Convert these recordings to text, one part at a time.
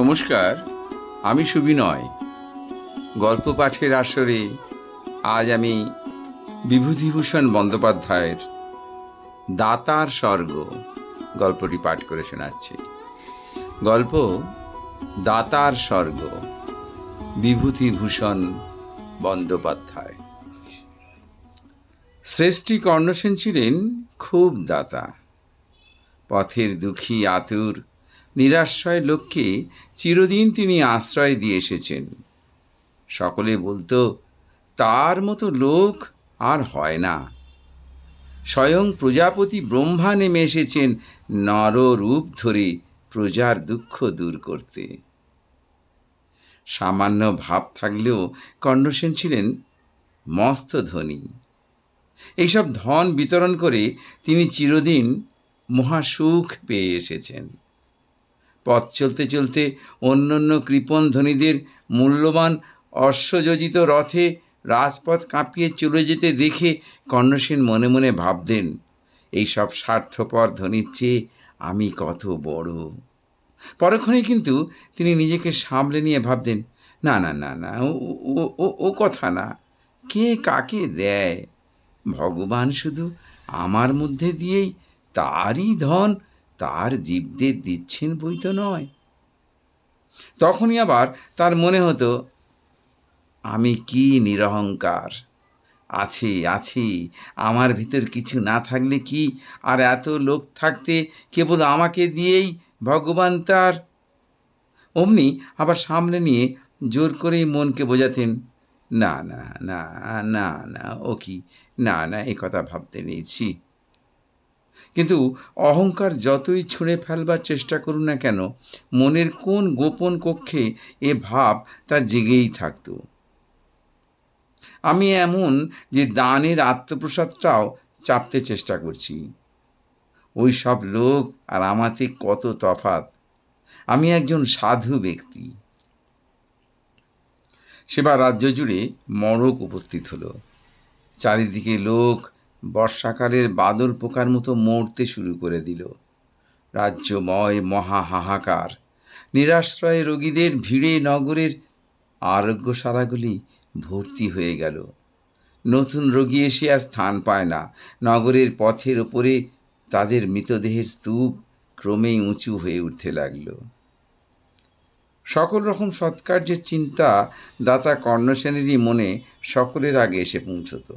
নমস্কার, আমি সুবিনয় গল্প পাঠের আসরে আজ আমি বিভূতিভূষণ বন্দ্যোপাধ্যায়ের দাতার স্বর্গ গল্পটি পাঠ করে শোনাচ্ছি। গল্প, দাতার স্বর্গ, বিভূতিভূষণ বন্দ্যোপাধ্যায়। শ্রেষ্ঠী কর্ণসেন ছিলেন খুব দাতা। পথের দুঃখী আতুর নিরাশ্রয় লোককে চিরদিন তিনি আশ্রয় দিয়ে এসেছেন। সকলে বলতো, তার মতো লোক আর হয় না। স্বয়ং প্রজাপতি ব্রহ্মা নেমে এসেছেন নর রূপ ধরে প্রজার দুঃখ দূর করতে। সামান্য ভাব থাকলেও কর্ণসেন ছিলেন মস্ত ধনী। এইসব ধন বিতরণ করে তিনি চিরদিন মহাসুখ পেয়ে এসেছেন। পথ চলতে চলতে অন্যান্য কৃপণ ধনীদের মূল্যবান অশ্বযোজিত রথে রাজপথ কাঁপিয়ে চলে যেতে দেখে কর্ণসেন মনে মনে ভাবতেন এইসব স্বার্থপর ধনীর চেয়ে আমি কত বড়? পরক্ষণে কিন্তু তিনি নিজেকে সামলে নিয়ে ভাবতেন, না না না না ও কথা না, কে কাকে দেয়? ভগবান শুধু আমার মধ্যে দিয়েই তারই ধন তার জীবদের দিচ্ছেন বই তো নয়। তখনই আবার তার মনে হতো, আমি কি নিরহংকার? আছি আছি, আমার ভিতর কিছু না থাকলে কি আর এত লোক থাকতে কেবল আমাকে দিয়েই ভগবান তার? অমনি আবার সামনে নিয়ে জোর করেই মনকে বোঝাতেন, না না না না না, ও কি? না না, এ কথা ভাবতে নিয়েছি কিন্তু অহংকার যতই ছুঁড়ে ফেলবার চেষ্টা করুন না কেন, মনের কোন গোপন কক্ষে এ ভাব তার জেগেই থাকতো। আমি এমন যে দানের আত্মপ্রসাদটাও চাপতে চেষ্টা করছি। ওই সব লোক আর আমাতে কত তফাত আমি একজন সাধু ব্যক্তি। সেবার রাজ্য জুড়ে মরক উপস্থিত হলো। চারিদিকে লোক বর্ষাকালের বাদল পোকার মতো মরতে শুরু করে দিল। রাজ্যময় মহা হাহাকার নিরাশ্রয় রোগীদের ভিড়ে নগরের আরোগ্যশালাগুলি ভর্তি হয়ে গেল। নতুন রোগী এসে আর স্থান পায় না। নগরের পথের ওপরে তাদের মৃতদেহের স্তূপ ক্রমেই উঁচু হয়ে উঠতে লাগল। সকল রকম সৎকার্যের চিন্তা দাতা কর্ণসেনেরই মনে সকলের আগে এসে পৌঁছত।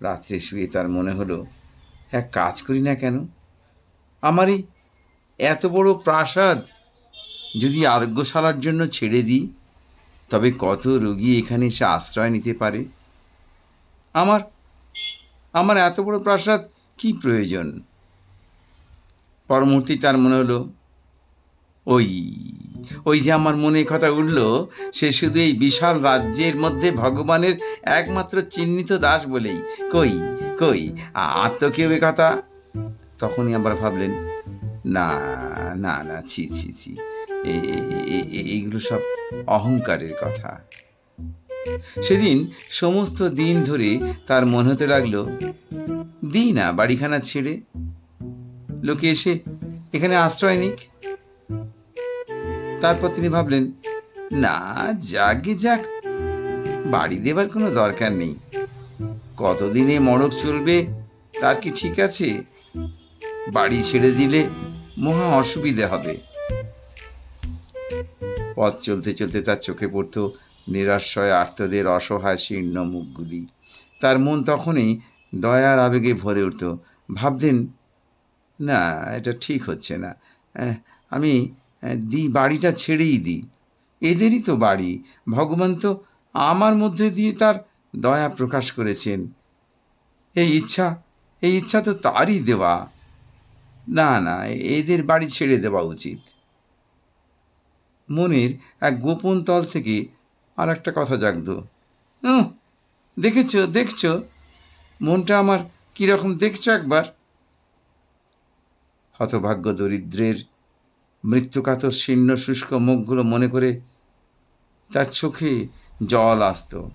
রাত্রে শুয়ে তার মনে হলো, এক কাজ করি না কেন? আমার এই এত বড় প্রাসাদ যদি আরোগ্যশালার জন্য ছেড়ে দিই, তবে কত রোগী এখানে এসে আশ্রয় নিতে পারে? আমার আমার এত বড় প্রাসাদ কি প্রয়োজন? পরমূর্তি তার মনে হলো ওই ওই যে আমার মনে কথা উঠল, সে শুধু এই বিশাল রাজ্যের মধ্যে ভগবানের একমাত্র চিহ্নিত দাস বলেই। কই কই আর তো কেউ এ কথা? তখনই আবার ভাবলেন, না না না, ছি ছি ছি এইগুলো সব অহংকারের কথা। সেদিন সমস্ত দিন ধরে তার মনে হতে লাগল, দিই না বাড়িখানা ছেড়ে। লোকে এসে এখানে আশ্রয় নিক। তারপর তিনি ভাবলেন, না, যাকে যাক, বাড়ি দেবার কোনো দরকার নেই। কতদিনে মড়ক চলবে, তার কি ঠিক আছে? বাড়ি ছেড়ে দিলে মহা অসুবিধে হবে। পথ চলতে চলতে তার চোখে পড়তো নিরাশ্রয় আর্তদের অসহায় শীর্ণ মুখগুলি। তার মন তখনই দয়ার আবেগে ভরে উঠত। ভাবতেন, না, এটা ঠিক হচ্ছে না। আমি আহ, দি বাড়িটা ছেড়েই দিই। এদেরই তো বাড়ি। ভগবান তো আমার মধ্যে দিয়ে তার দয়া প্রকাশ করেছেন। এই ইচ্ছা এই ইচ্ছা তো তারই দেওয়া। না না এদের বাড়ি ছেড়ে দেওয়া উচিত। মনের এক গোপন তল থেকে আর একটা কথা জাগতো। দেখেছ দেখছ? মনটা আমার কীরকম দেখছ একবার? হতভাগ্য দরিদ্রের মৃত্যুকাতর শীর্ণ শুষ্ক মুখগুলো মনে করে তার চোখে জল আসতো।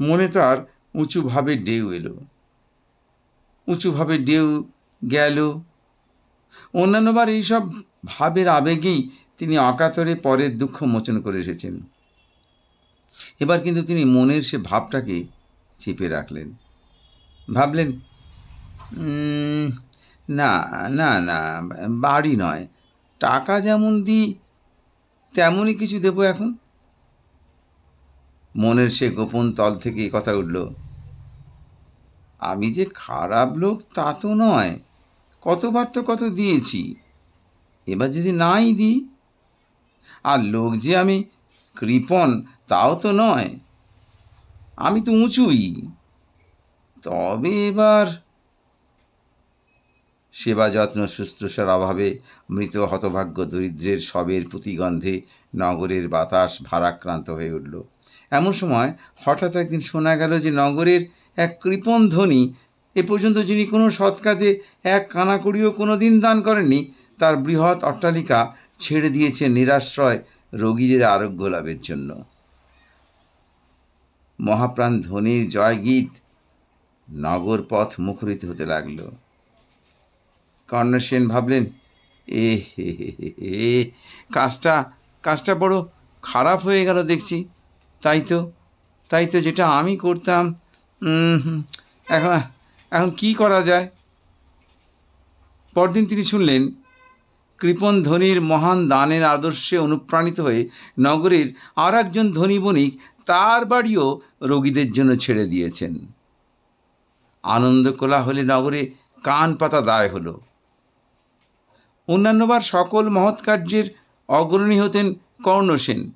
মনে তার উঁচুভাবে ডেউ এলো। উঁচুভাবে ডেউ গেল। অন্যান্যবার এইসব ভাবের আবেগেই তিনি অকাতরে পরের দুঃখ মোচন করে এসেছেন। এবার কিন্তু তিনি মনের সে ভাবটাকে চেপে রাখলেন। ভাবলেন "উম, না না না, বাড়ি নয়। টাকা যেমন দিই, তেমনই কিছু দেবো এখন। মনের সে গোপন তল থেকে কথা উঠল। আমি যে খারাপ লোক তা তো নয়। কতবার তো কত দিয়েছি। এবার যদি নাই দিই, আর লোক যে আমি কৃপণ, তাও তো নয়। আমি তো উঁচুই। তবে এবার সেবা যত্ন শুশ্রূষার অভাবে মৃত হতভাগ্য দরিদ্রের সবের প্রতিগন্ধে নগরের বাতাস ভারাক্রান্ত হয়ে উঠল। এমন সময় হঠাৎ একদিন শোনা গেল যে নগরের এক কৃপণ ধনী, এ পর্যন্ত যিনি কোনো সৎ কাজে এক কানাকড়িও কোনো দিন দান করেননি, তার বৃহৎ অট্টালিকা ছেড়ে দিয়েছে নিরাশ্রয় রোগীদের আরোগ্য লাভের জন্য। মহাপ্রাণ ধনীর জয়গীত নগর পথ মুখরিত হতে লাগল। কর্ণসেন ভাবলেন, এ, হে কাজটা কাজটা বড় খারাপ হয়ে গেল দেখছি। তাই তো তাই তো যেটা আমি করতাম এখন এখন কি করা যায়? পরদিন তিনি শুনলেন কৃপণ ধনীর মহান দানের আদর্শে অনুপ্রাণিত হয়ে নগরের আর একজন ধনী বণিক তার বাড়িও রোগীদের জন্য ছেড়ে দিয়েছেন। আনন্দ কোলাহলে নগরে কান পাতা দায় হলো। অন্যান্যবার সকল মহৎ কার্যের অগ্রণী হতেন কর্ণসেন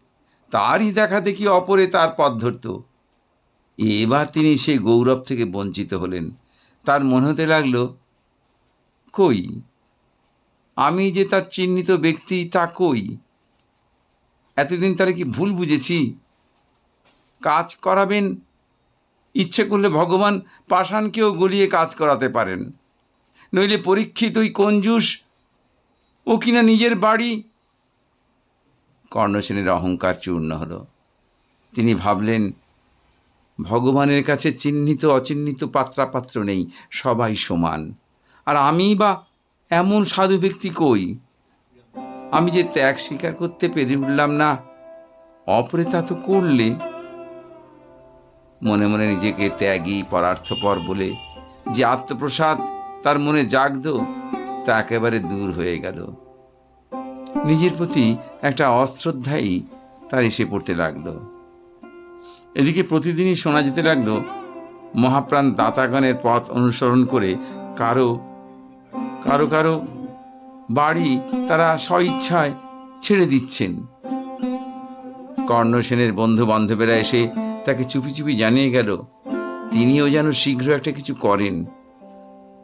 তারই দেখা দেখি অপরে তার পথ ধরত। এবার তিনি সেই গৌরব থেকে বঞ্চিত হলেন। তার মনে হতে লাগল, কই? আমি যে তার চিহ্নিত ব্যক্তি, তা কই? এতদিন তারা কি ভুল বুঝেছি? কাজ করাবেন? ইচ্ছে করলে ভগবান পাষাণকেও গলিয়ে কাজ করাতে পারেন। নইলে পরীক্ষিত ওই কঞ্জুস ও কিনা নিজের বাড়ি? কর্ণসেনের অহংকার চূর্ণ হল। তিনি ভাবলেন, ভগবানের কাছে চিহ্নিত, অচিহ্নিত পাত্রাপাত্র নেই, সবাই সমান। আর আমি বা এমন সাধু ব্যক্তি কই? আমি যে ত্যাগ স্বীকার করতে পেরে উঠলাম না, অপরে তা তো করলে। মনে মনে নিজেকে ত্যাগী, পরার্থপর বলে যে আত্মপ্রসাদ তার মনে জাগত তা একেবারে দূর হয়ে গেল। নিজের প্রতি একটা অশ্রদ্ধাই তার এসে পড়তে লাগল। এদিকে প্রতিদিনই শোনা যেতে লাগল, মহাপ্রাণ দাতাগণের পথ অনুসরণ করে কারও কারও কারও বাড়ি তারা স্বইচ্ছায় ছেড়ে দিচ্ছেন। কর্ণসেনের বন্ধু বান্ধবেরা এসে তাকে চুপি চুপি জানিয়ে গেল, তিনিও যেন শীঘ্র একটা কিছু করেন।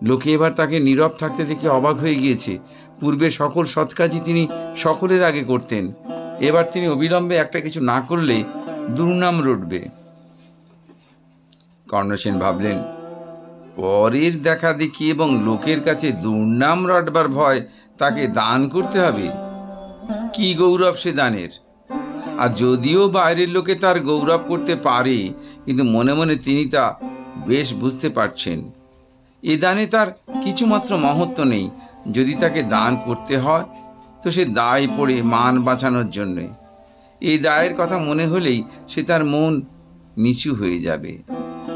লোকে এবার তাকে নীরব থাকতে দেখে অবাক হয়ে গিয়েছে। পূর্বে সকল সৎ কাজই তিনি সকলের আগে করতেন। এবার তিনি অবিলম্বে একটা কিছু না করলে দুর্নাম রটবে। কর্ণসেন ভাবলেন, পরের দেখা দেখি এবং লোকের কাছে দুর্নাম রটবার ভয় তাকে দান করতে হবে? কি গৌরব সে দানের? আর যদিও বাইরের লোকে তার গৌরব করতে পারে, কিন্তু মনে মনে তিনি তা বেশ বুঝতে পারছেন। এ দানে তার কিছুমাত্র মহত্ব নেই। যদি তাকে দান করতে হয়, তো সে দায় পড়ে মান বাঁচানোর জন্যে। এই দায়ের কথা মনে হলেই সে তার মন নিচু হয়ে যাবে।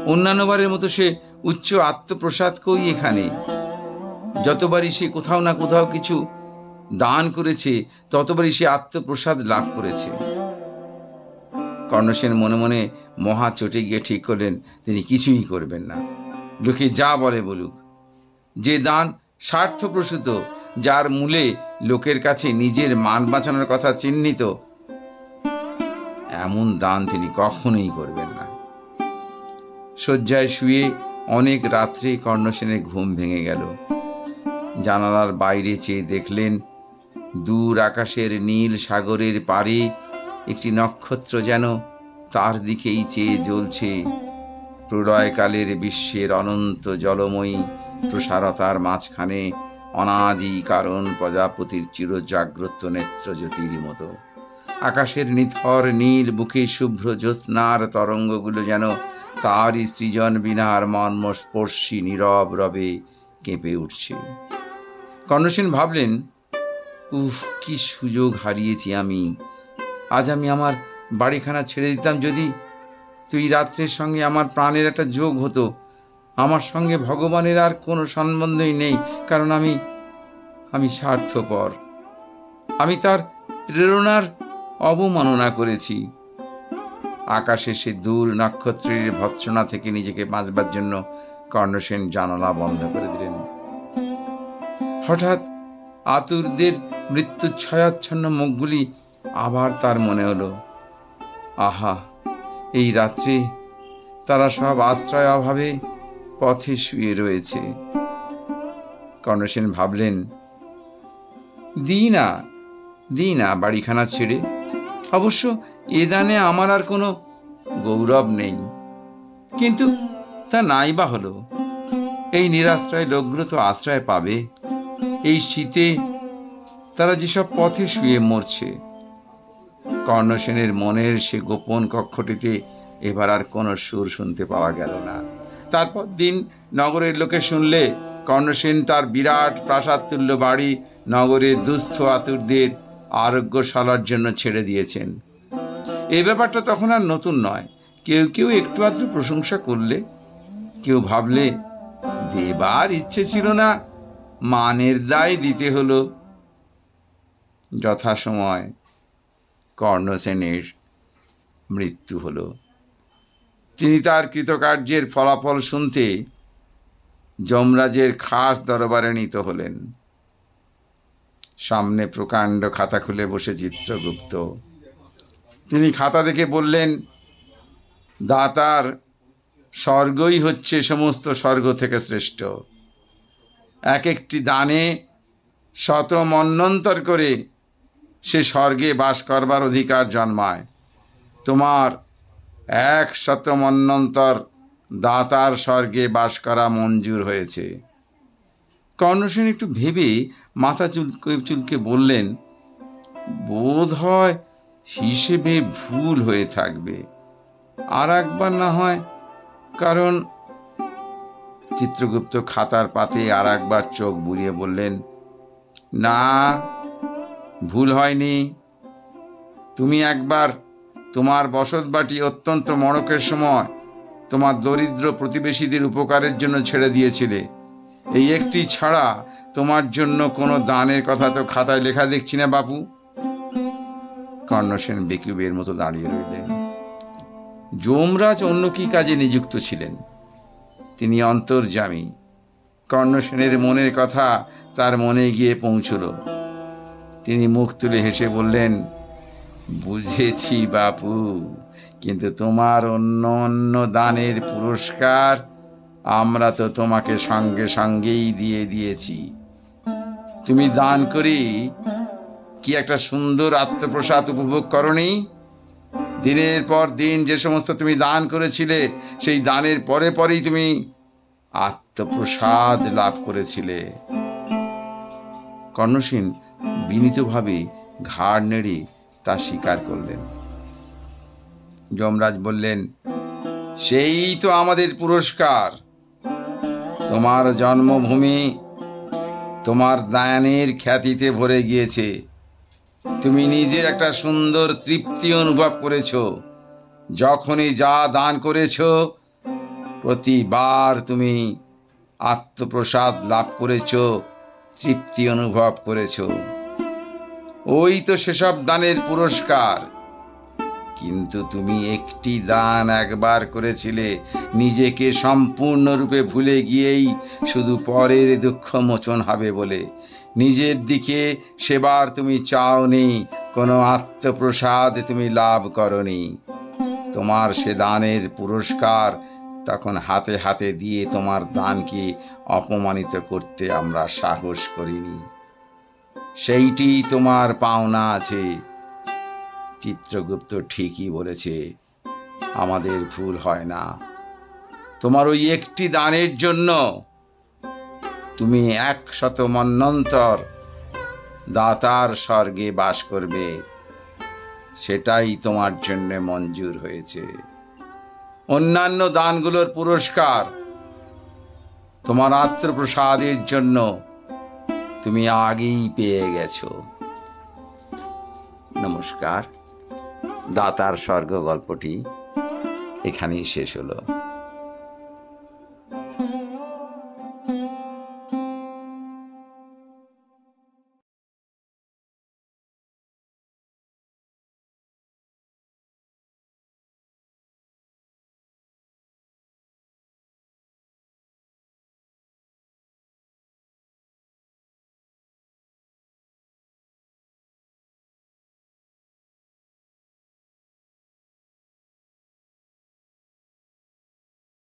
অন্যান্যবারের মতো সে উচ্চ আত্মপ্রসাদ কই এখানে? যতবারই সে কোথাও না কোথাও কিছু দান করেছে, ততবারই সে আত্মপ্রসাদ লাভ করেছে। কর্ণসেন মনে মনে মহা চটে গিয়ে ঠিক করলেন, তিনি কিছুই করবেন না। লোকে যা বলে বলুক। যে দান স্বার্থপ্রসূত, যার মূলে লোকের কাছে নিজের মান বাঁচানোর কথা চিহ্নিত, এমন দান তিনি কখনোই করবেন না। শয্যায় শুয়ে অনেক রাত্রে কর্ণসেনের ঘুম ভেঙে গেল। জানালার বাইরে চেয়ে দেখলেন, দূর আকাশের নীল সাগরের পারে একটি নক্ষত্র যেন তার দিকেই চেয়ে জ্বলছে। প্রলয়কালের বিশ্বের অনন্ত জলময়ী প্রসারতার মাঝখানে অনাদি কারণ প্রজাপতির চিরজাগ্রত নেত্রজ্যোতির মতো আকাশের নিথর নীল বুকে শুভ্র জ্যোৎস্নার তরঙ্গগুলো যেন তারই সৃজন বিনার মর্মস্পর্শী নীরব রবে কেঁপে উঠছে। কর্ণসেন ভাবলেন, উফ, কি সুযোগ হারিয়েছি আমি। আজ আমি আমার বাড়িখানা ছেড়ে দিতাম যদি তুই রাত্রের সঙ্গে আমার প্রাণের একটা যোগ হতো। আমার সঙ্গে ভগবানের আর কোনো সম্বন্ধই নেই, কারণ আমি আমি স্বার্থপর। আমি তার প্রেরণার অবমাননা করেছি। আকাশে সে দূর নক্ষত্রের ভৎসনা থেকে নিজেকে বাঁচবার জন্য কর্ণসেন জানালা বন্ধ করে দিলেন। হঠাৎ আতুরদের মৃত্যু ছয়াচ্ছন্ন মুখগুলি আবার তার মনে হলো। আহা! এই রাত্রে তারা সব আশ্রয় অভাবে পথে শুয়ে রয়েছে। কর্ণসেন ভাবলেন দিই না দিই না বাড়িখানা ছেড়ে। অবশ্য এ দানে আমার আর কোনো গৌরব নেই। কিন্তু তা নাই বা হলো। এই নিরাশ্রয় লোকগুলো তো আশ্রয় পাবে। এই শীতে তারা যেসব পথে শুয়ে মরছে কর্ণসেনের মনের সে গোপন কক্ষটিতে এবার আর কোনো সুর শুনতে পাওয়া গেল না। তারপর দিন নগরের লোকে শুনলে কর্ণসেন তার বিরাট প্রাসাদ তুল্য বাড়ি নগরের দুস্থ আতুরদের আরোগ্যশালার জন্য ছেড়ে দিয়েছেন। এই ব্যাপারটা তখন আর নতুন নয়। কেউ কেউ একটু আধটু প্রশংসা করলে, কেউ ভাবলে, দেবার ইচ্ছে ছিল না, মানের দায় দিতে হলো। যথাসময় কর্ণসেনের মৃত্যু হল। তিনি তার কৃতকার্যের ফলাফল শুনতে যমরাজের খাস দরবারে নিত হলেন। সামনে প্রকাণ্ড খাতা খুলে বসে চিত্রগুপ্ত। তিনি খাতা দেখে বললেন, দাতার স্বর্গই হচ্ছে সমস্ত স্বর্গ থেকে শ্রেষ্ঠ। এক একটি দানে শত মন্বন্তর করে সে স্বর্গে বাস করবার অধিকার জন্মায়। তোমার এক শত মন্বন্তর দাতার স্বর্গে বাস করা মঞ্জুর হয়েছে। কর্ণসেন একটু ভেবে মাথা চুলকে চুলকে বললেন, বোধ হয় হিসেবে ভুল হয়ে থাকবে। আর একবার না হয়, কারণ চিত্রগুপ্ত খাতার পাতে আর একবার চোখ বুলিয়ে বললেন, না ভুল হয়নি। তুমি একবার তোমার বসতবাটি অত্যন্ত মড়কের সময় তোমার দরিদ্র প্রতিবেশীদের উপকারের জন্য ছেড়ে দিয়েছিলে। এই একটি ছাড়া তোমার জন্য কোনো দানের কথা তো খাতায় লেখা দেখছি না, বাপু। কর্ণসেন বেকুবের মতো দাঁড়িয়ে রইলেন। যমরাজ অন্য কি কাজে নিযুক্ত ছিলেন? তিনি অন্তর্জামী কর্ণসেনের মনের কথা তার মনে গিয়ে পৌঁছল। তিনি মুখ তুলে হেসে বললেন, বুঝেছি বাপু, কিন্তু তোমার অন্য অন্য দানের পুরস্কার আমরা তো তোমাকে সঙ্গে সঙ্গেই দিয়ে দিয়েছি। তুমি দান করি, কি একটা সুন্দর আত্মপ্রসাদ উপভোগ করনি? দিনের পর দিন যে সমস্ত তুমি দান করেছিলে, সেই দানের পরে পরেই তুমি আত্মপ্রসাদ লাভ করেছিলে। কর্ণসেন বিনীতভাবে ঘাড় নেড়ে তা স্বীকার করলেন। যমরাজ বললেন, সেই তো আমাদের পুরস্কার। তোমার জন্মভূমি তোমার দায়ানের খ্যাতিতে ভরে গিয়েছে। তুমি নিজে একটা সুন্দর তৃপ্তি অনুভব করেছ। যখনই যা দান করেছ, প্রতিবার তুমি আত্মপ্রসাদ লাভ করেছ, তৃপ্তি অনুভব করেছ। ওই তো সেসব দানের পুরস্কার। কিন্তু তুমি একটি দান একবার করেছিলে, নিজেকে সম্পূর্ণরূপে ভুলে গিয়েই শুধু পরের দুঃখ মোচন হবে বলে। নিজের দিকে সেবার তুমি চাওনি, কোনো আত্মপ্রসাদ তুমি লাভ করনি। তোমার সে দানের পুরস্কার তখন হাতে হাতে দিয়ে তোমার দানকে অপমানিত করতে আমরা সাহস করিনি। সেইটি তোমার পাওনা আছে। চিত্রগুপ্ত ঠিকই বলেছে, আমাদের ভুল হয় না। তোমার ওই একটি দানের জন্য তুমি এক একশত মন্নন্তর দাতার স্বর্গে বাস করবে। সেটাই তোমার জন্য মঞ্জুর হয়েছে। অন্যান্য দানগুলোর পুরস্কার তোমার আত্মপ্রসাদের জন্য তুমি আগেই পেয়ে গেছো। নমস্কার। দাতার স্বর্গ গল্পটি এখানেই শেষ হলো।